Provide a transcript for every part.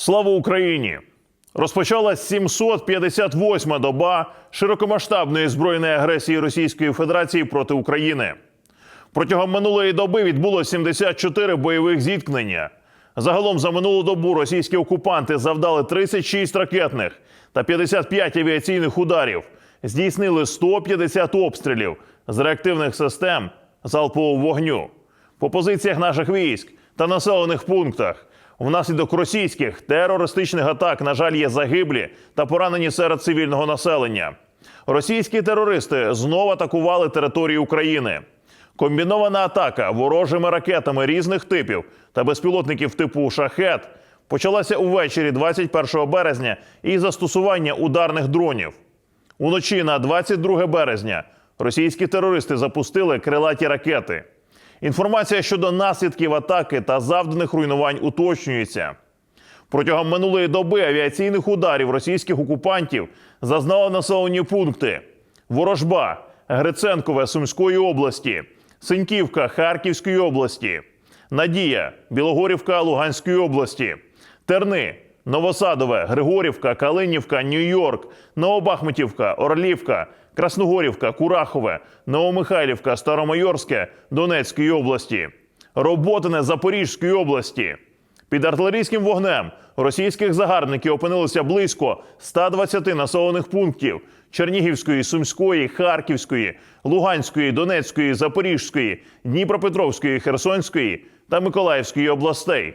Слава Україні! Розпочалась 758-ма доба широкомасштабної збройної агресії Російської Федерації проти України. Протягом минулої доби відбуло 74 бойових зіткнення. Загалом за минулу добу російські окупанти завдали 36 ракетних та 55 авіаційних ударів, здійснили 150 обстрілів з реактивних систем залпового вогню по позиціях наших військ та населених пунктах. Внаслідок російських терористичних атак, на жаль, є загиблі та поранені серед цивільного населення. Російські терористи знову атакували територію України. Комбінована атака ворожими ракетами різних типів та безпілотників типу шахет почалася увечері 21 березня із застосування ударних дронів. Уночі на 22 березня російські терористи запустили крилаті ракети. Інформація щодо наслідків атаки та завданих руйнувань уточнюється. Протягом минулої доби авіаційних ударів російських окупантів зазнали населені пункти: Ворожба, Гриценкове Сумської області, Синьківка Харківської області, Надія, Білогорівка Луганської області, Терни, Новосадове, Григорівка, Калинівка, Нью-Йорк, Новобахмутівка, Орлівка, Красногорівка, Курахове, Новомихайлівка, Старомайорське Донецької області, Роботине Запорізької області. Під артилерійським вогнем російських загарбників опинилося близько 120 населених пунктів Чернігівської, Сумської, Харківської, Луганської, Донецької, Запорізької, Дніпропетровської, Херсонської та Миколаївської областей.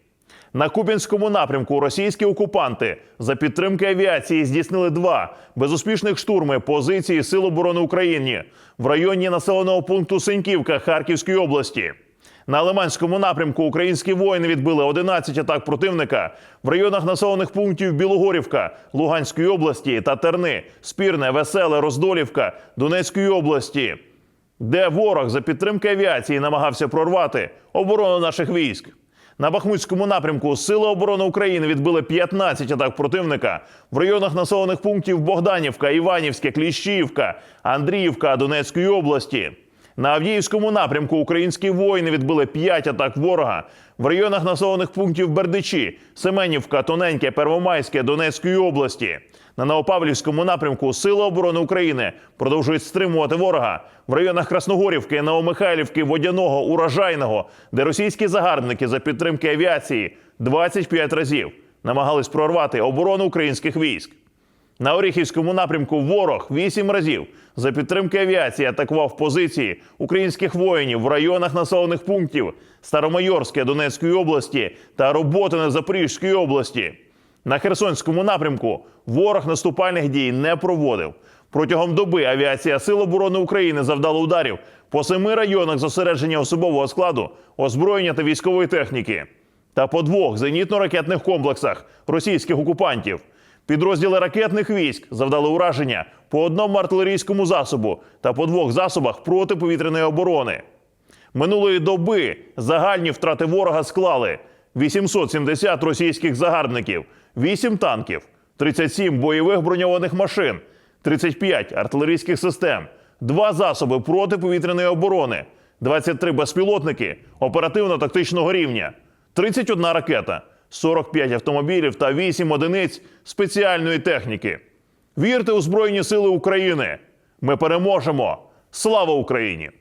На Куп'янському напрямку російські окупанти за підтримки авіації здійснили два безуспішних штурми позиції Сил оборони України в районі населеного пункту Синьківка Харківської області. На Лиманському напрямку українські воїни відбили 11 атак противника в районах населених пунктів Білогорівка Луганської області та Терни, Спірне, Веселе, Роздолівка Донецької області, де ворог за підтримки авіації намагався прорвати оборону наших військ. На Бахмутському напрямку Сили оборони України відбили 15 атак противника в районах населених пунктів Богданівка, Іванівське, Кліщіївка, Андріївка Донецької області. На Авдіївському напрямку українські воїни відбили 5 атак ворога в районах населених пунктів Бердичі, Семенівка, Тоненьке, Первомайське Донецької області. На Новопавлівському напрямку Сили оборони України продовжують стримувати ворога в районах Красногорівки, Новомихайлівки, Водяного, Урожайного, де російські загарбники за підтримки авіації 25 разів намагались прорвати оборону українських військ. На Оріхівському напрямку ворог вісім разів за підтримки авіації атакував позиції українських воїнів в районах населених пунктів Старомайорське Донецької області та Роботине Запорізької області. На Херсонському напрямку ворог наступальних дій не проводив. Протягом доби авіація Сил оборони України завдала ударів по семи районах зосередження особового складу, озброєння та військової техніки та по двох зенітно-ракетних комплексах російських окупантів. Підрозділи ракетних військ завдали ураження по одному артилерійському засобу та по двох засобах протиповітряної оборони. Минулої доби загальні втрати ворога склали 870 російських загарбників, 8 танків, 37 бойових броньованих машин, 35 артилерійських систем, 2 засоби протиповітряної оборони, 23 безпілотники оперативно-тактичного рівня, 31 ракета, 45 автомобілів та 8 одиниць спеціальної техніки. Вірте у Збройні Сили України! Ми переможемо! Слава Україні!